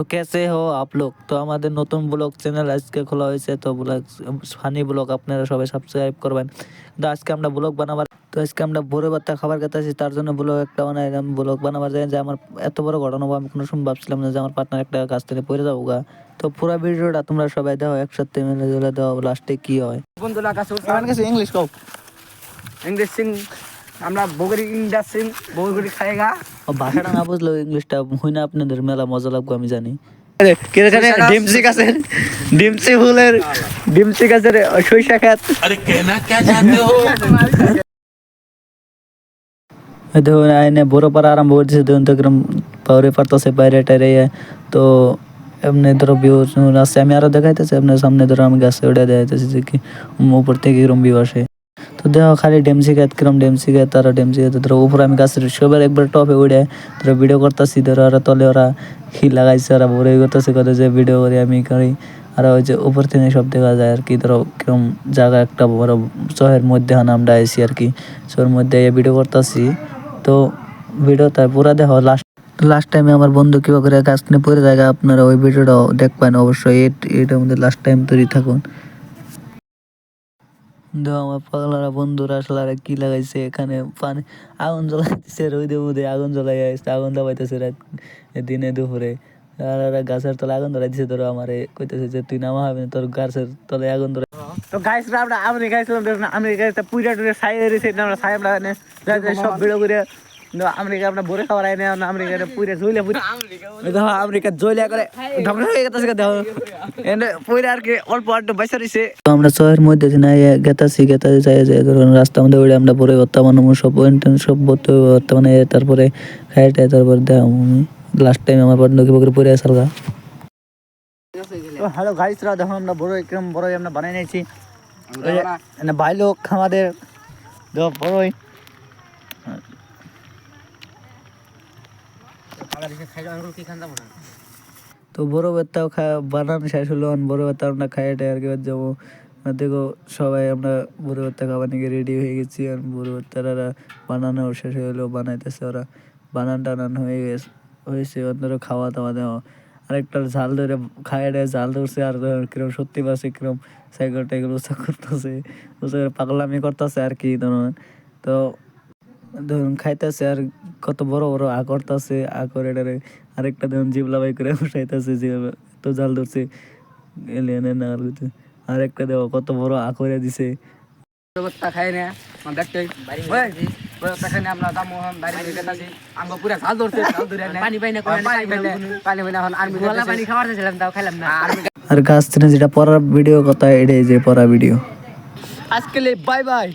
তো कैसे हो आप लोग তো আমাদের নতুন ব্লগ চ্যানেল আজকে খোলা হয়েছে তো ব্লগ ফানি ব্লগ আপনারা সবাই সাবস্ক্রাইব করবেন তো আজকে আমরা ব্লগ বানাবার তো আজকে আমরা ভোরে বার্তা খাবার খেতে আছি তার জন্য ব্লগ একটা বানাইলাম ব্লগ বানাবার যায় যে আমার এত বড় ঘটনা হবো আমি কোনো সময় ভাবছিলাম না যে আমার পার্টনার একটা কাছ থেকে পড়ে যাবো গা তো পুরো ভিডিওটা তোমরা সবাই দাও একসাথে মিলে জুলে দাও লাস্টে কি হয় বন্ধুরা কাছে আমার কাছে ইংলিশ কও ইংলিশ সিং আমরা বগরি ইন্ডাস সিং বগরি খায়েগা ও ভাষাটা না বুঝলেও ইংলিশটা হয় না আপনাদের মেলা মজা লাগবে আমি জানি। পারা তো বাইরে টাইরে তো এমনি ধরো ভিউ আমি আরও দেখাইতেছি আপনার সামনে ধরো আমি গাছে ওটা দেখাইতেছি যে কি উপর থেকে কিরম ভিউ আসে। তো দেখো, খালি ডেমসি গাছ কিরম ডেমসি গাছ তারা ডেমসি গাছ ধরো উপরে আমি গাছের সবার একবার টপে উঠে ধরো ভিডিও করতেছি, ধরো ওরা তলে ওরা কি লাগাইছে, ওরা বড়ই করতেছে কত যে ভিডিও করি আমি করি। আর ওই যে উপর থেকে সব দেখা যায় আর কি, ধরো কিরম জায়গা একটা বড় শহরের মধ্যে আমরা আইসি আর কি। শহরের মধ্যে এই ভিডিও করতেছি। তো ভিডিওটা পুরা দেখো লাস্ট লাস্ট টাইমে আমার বন্ধু কিবা করে গাছ নিয়ে পড়ে জায়গা, আপনারা ওই ভিডিওটাও দেখবেন অবশ্যই এটা আমাদের লাস্ট টাইম তৈরি থাকুন। আমার পাগলারা বন্ধুরা আসলে কি লাগাইছে এখানে? পানি আগুন জ্বলাইতেছে, রোদে উদে আগুন জ্বলাই আসছে, আগুন দাবাইতেছে রাত, দিনে দুপুরে। আর গাছের তলে আগুন ধরাই দিছে ধরো আমারে, কইতেছে যে তুই নামা হবে তোর গাছের তলে আগুন ধরে তো গাইস আমরা আমেরিকা গাইছিলাম দেখুন আমেরিকা একটা পুইরা টুরে সাই রয়েছে আমরা সাই আমরা সব ভিডিও করে আমেরিকা আমরা বরে খাবার আইনে আমেরিকা দেখো করে ধ্বংস হয়ে গেছে দেখো। এনে পুইরা আর কি অল্প বাইসা তো আমরা শহরের মধ্যে গেতাছি গেতাছি যাই যাই ধরুন রাস্তা মধ্যে উড়ে আমরা পরে বর্তমান সব সব বর্তমানে তারপরে খাইটাই তারপরে দেখ আমি লাস্ট টাইম আমার পার্টনার কি বকরে পরে আসাল গা। তো হ্যালো গাইসরা দেখো আমরা বড় একরম বড় আমরা বানাই নিয়েছি। এনে ভাই লোক আমাদের দেখো বড়ই। তো বড় বেতাও খা, বানানো শেষ হলো বড় বেতা আমরা খাইটাই আর কি যাব। দেখো, সবাই আমরা বড় বেতা খাবার নিয়ে রেডি হয়ে গেছি আর বড় বেতারা বানানো শেষ হয়ে হলো বানাইতেছে ওরা। বানান টানান হয়ে গেছে, হয়েছে ওদের খাওয়া দাওয়া দেওয়া। আরেকটা ঝাল ধরে খায় জাল ধরছে, আর কিরম সত্যি পাশে কিরম সাইকেল টাইকেল উৎসাহ করতেছে উৎসাহ পাগলামি করতেছে আর কি ধরুন তো ধরুন খাইতেছে আর কত বড় বড় আ করতেছে আ করে এটারে আরেকটা ধরুন জিবলা বাই করে উঠাইতেছে যে এত জাল ধরছে এলিয়ানের। আরেকটা দেখো কত বড় আ করে দিছে খাই না দেখতে ওই বস্তা খাই না আমরা দাম বাইরে থেকে আমরা পুরা ঝাল ধরছে ঝাল ধরে পানি পাই না পানি পাই না। পানি পাই না এখন আর্মি পানি খাবার দিয়েছিলাম তাও খাইলাম না। আর গাছ থেকে যেটা পড়ার ভিডিও কথা এটাই যে পড়া ভিডিও আজকে বাই বাই